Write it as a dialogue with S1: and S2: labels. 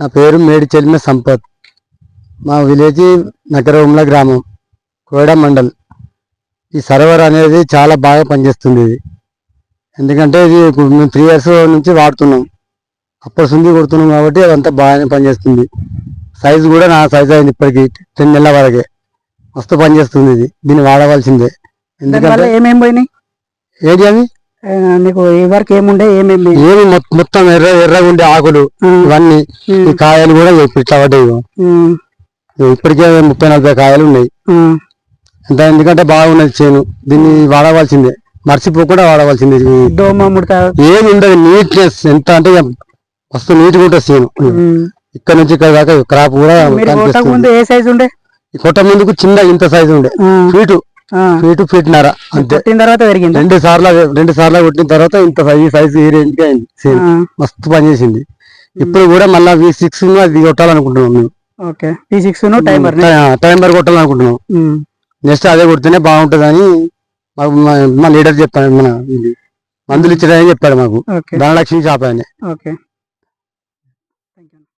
S1: నా పేరు మేడి సంపత్. మా విలేజ్ నగరముల గ్రామం కోయడ మండల్. ఈ సర్వర్ అనేది చాలా బాగా పనిచేస్తుంది ఇది. ఎందుకంటే ఇది మేము త్రీ ఇయర్స్ నుంచి వాడుతున్నాం. అప్పటి నుంచి కొడుతున్నాం కాబట్టి అదంతా బాగానే పనిచేస్తుంది. సైజు కూడా నా సైజ్ అయింది ఇప్పటికి టెన్ నెలల వరకే. మస్తు పనిచేస్తుంది ఇది. దీన్ని వాడవలసిందే. ఎందుకంటే
S2: ఏమేమి పోయినాయి?
S1: ఏంటి అవి
S2: ఈ వరకు ఏముండే ఏమేమి?
S1: ఏమి మొత్తం- ఎర్ర ఎర్రగా ఉండే ఆకులు ఇవన్నీ ఈ కాయలు కూడా ఇట్లా పడ్డాయి ఇప్పటికే ముప్పై నలభై కాయలు ఉన్నాయి. ఎంత ఎందుకంటే బాగున్నది చేను. దీన్ని వాడవలసిందే. మర్చిపోకుండా వాడవలసిందే ఇది.
S2: దోమ ముడత.
S1: ఏమి ఉండదు నీట్నెస్. ఎంత అంటే మస్తు నీట్గా ఉంటుంది చేను. ఇక్కడ నుంచి ఇక్కడ దాకా క్రాప్ కూడా
S2: ఏ సైజు ఉండే?
S1: కొట్ట ముందుకు చిన్న ఇంత సైజు ఉండే. ఫీటు. ఫీటు ఫీట్నర అంతే.
S2: కొట్టిన తర్వాత పెరిగింది?
S1: రెండు సార్లు రెండు సార్లు కొట్టిన తర్వాత ఇంత సైజు సైజు ఈ రేంజ్కి అయింది మస్తు పని చేసింది. ఇప్పుడు కూడా మళ్ళీ వి సిక్స్ అది కొట్టాలనుకుంటున్నాం మేము.
S2: Okay. P six timer
S1: timer కొట్టాలనుకుంటున్నాం. Next అదే కొడితేనే బాగుంటుందని మాకు మా- లీడర్ చెప్పాడు మన మందులు ఇచ్చాడని చెప్పాడు మాకు. ధనలక్ష్మి షాప్ ఆయన.
S2: ఓకే.